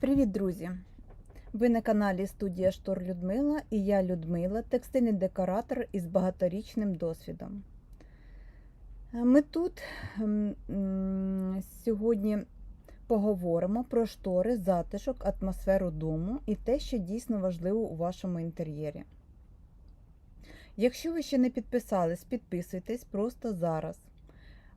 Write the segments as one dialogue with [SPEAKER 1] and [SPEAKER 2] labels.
[SPEAKER 1] Привіт, друзі! Ви на каналі Студія Штор Людмила і я Людмила, текстильний декоратор із багаторічним досвідом. Ми тут м, м, сьогодні поговоримо про штори, затишок, атмосферу дому і те, що дійсно важливо у вашому інтер'єрі. Якщо ви ще не підписались, підписуйтесь просто зараз.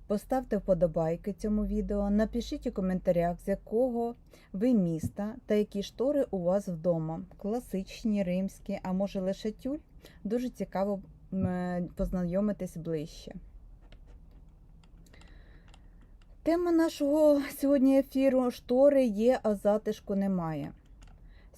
[SPEAKER 1] Поставте вподобайки цьому відео, напишіть у коментарях, з якого ви міста та які штори у вас вдома. Класичні, римські, а може лише тюль. Дуже цікаво е, познайомитись ближче. Тема нашого сьогодні ефіру штори є, а затишку немає.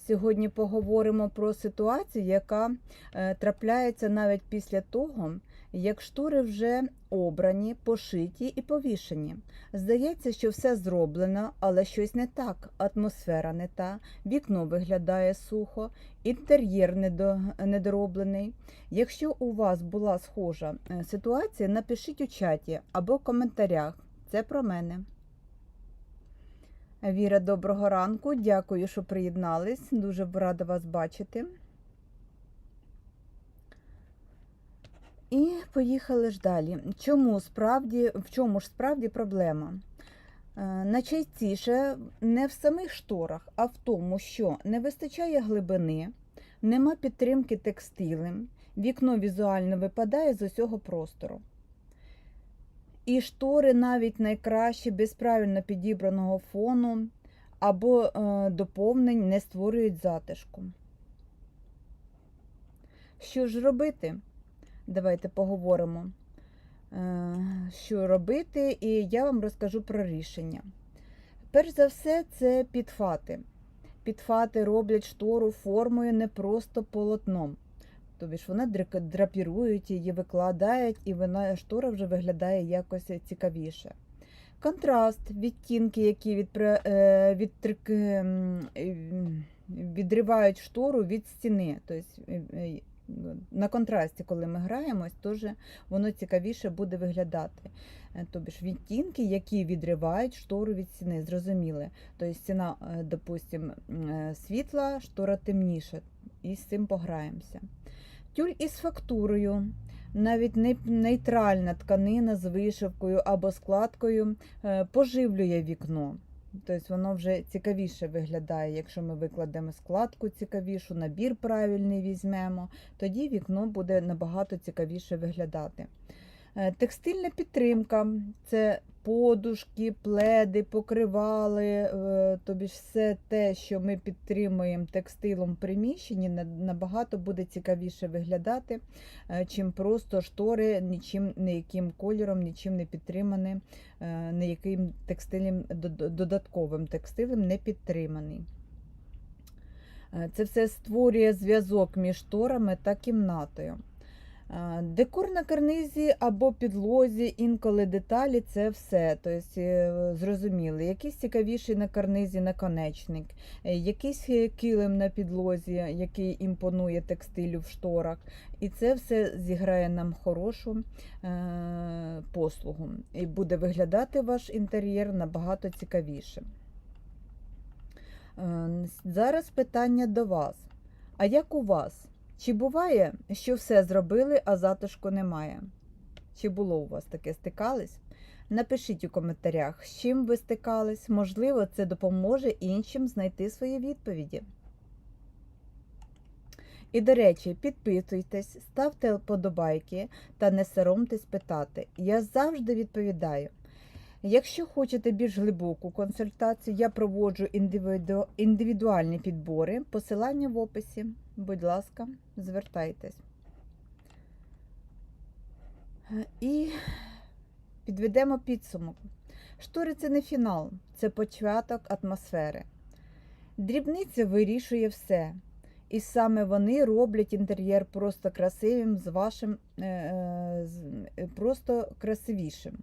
[SPEAKER 1] Сьогодні поговоримо про ситуацію, яка е, трапляється навіть після того, як штори вже обрані, пошиті і повішені. Здається, що все зроблено, але щось не так. Атмосфера не та, вікно виглядає сухо, інтер'єр недороблений. Якщо у вас була схожа е, ситуація, напишіть у чаті або в коментарях. Це про мене. Віра, доброго ранку. Дякую, що приєднались. Дуже рада вас бачити. І поїхали ж далі. Чому справді, в чому ж справді проблема? Е, Найчастіше не в самих шторах, а в тому, що не вистачає глибини, нема підтримки текстилем, вікно візуально випадає з усього простору. І штори навіть найкращі, без правильно підібраного фону або е, доповнень не створюють затишку. Що ж робити? Давайте поговоримо, е, що робити, і я вам розкажу про рішення. Перш за все, це підфати. Підфати роблять штору формою не просто полотном. Тобі ж вони драк- драпірують її, викладають, і вона штора вже виглядає якось цікавіше. Контраст, відтінки, які відпре, е, е, відривають штору від стіни. Тобто, е, на контрасті, коли ми граємось, теж воно цікавіше буде виглядати. Е, Тобі ж відтінки, які відривають штору від стіни, зрозуміли. Тобто стіна, е, допустим, е, світла, штора темніша, і з цим пограємося. Тюль із фактурою, навіть не- нейтральна тканина з вишивкою або складкою поживлює вікно. Тобто воно вже цікавіше виглядає, якщо ми викладемо складку цікавішу, набір правильний візьмемо, тоді вікно буде набагато цікавіше виглядати. Е, Текстильна підтримка це подушки, пледи, покривали, е, тобі ж все те, що ми підтримуємо текстилом в приміщенні, набагато буде цікавіше виглядати, е, чим просто штори, нічим, ніяким кольором, нічим не підтримані, ніяким текстилем, додатковим текстилем не підтриманий. Це все створює зв'язок між шторами та кімнатою. Е, Декор на карнизі або підлозі, інколи деталі це все. Тобто, е, зрозуміли, якийсь цікавіший на карнизі наконечник, е, якийсь килим на підлозі, який імпонує текстилю в шторах. І це все зіграє нам хорошу послугу. І буде виглядати ваш інтер'єр набагато цікавіше. Зараз питання до вас. А як у вас? Чи буває, що все зробили, а затишку немає? Чи було у вас таке стикались? Напишіть у коментарях, з чим ви стикались. Можливо, це допоможе іншим знайти свої відповіді. І, до речі, підписуйтесь, ставте вподобайки та не соромтесь питати. Я завжди відповідаю. Якщо хочете більш глибоку консультацію, я проводжу індивіду... індивідуальні підбори, посилання в описі. Будь ласка, звертайтесь. І підведемо підсумок. Штори це не фінал, це початок атмосфери. Дрібниця вирішує все. І саме вони роблять інтер'єр просто красивим, з вашим е, е, е, просто красивішим.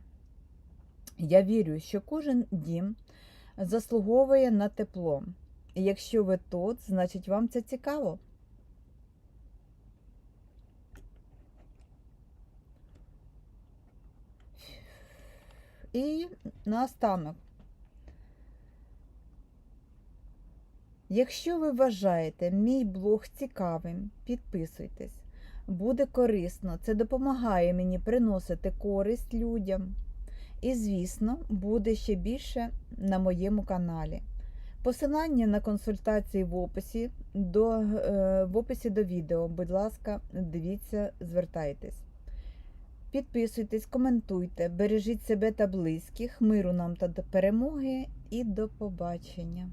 [SPEAKER 1] Я вірю, що кожен дім заслуговує на тепло. І якщо ви тут, значить вам це цікаво. І наостанок. Якщо ви вважаєте мій блог цікавим, підписуйтесь. Буде корисно, це допомагає мені приносити користь людям. І, звісно, буде ще більше на моєму каналі. Посилання на консультації в описі до, е, в описі до відео. Будь ласка, дивіться, звертайтесь. Підписуйтесь, коментуйте, бережіть себе та близьких, миру нам та перемоги і до побачення.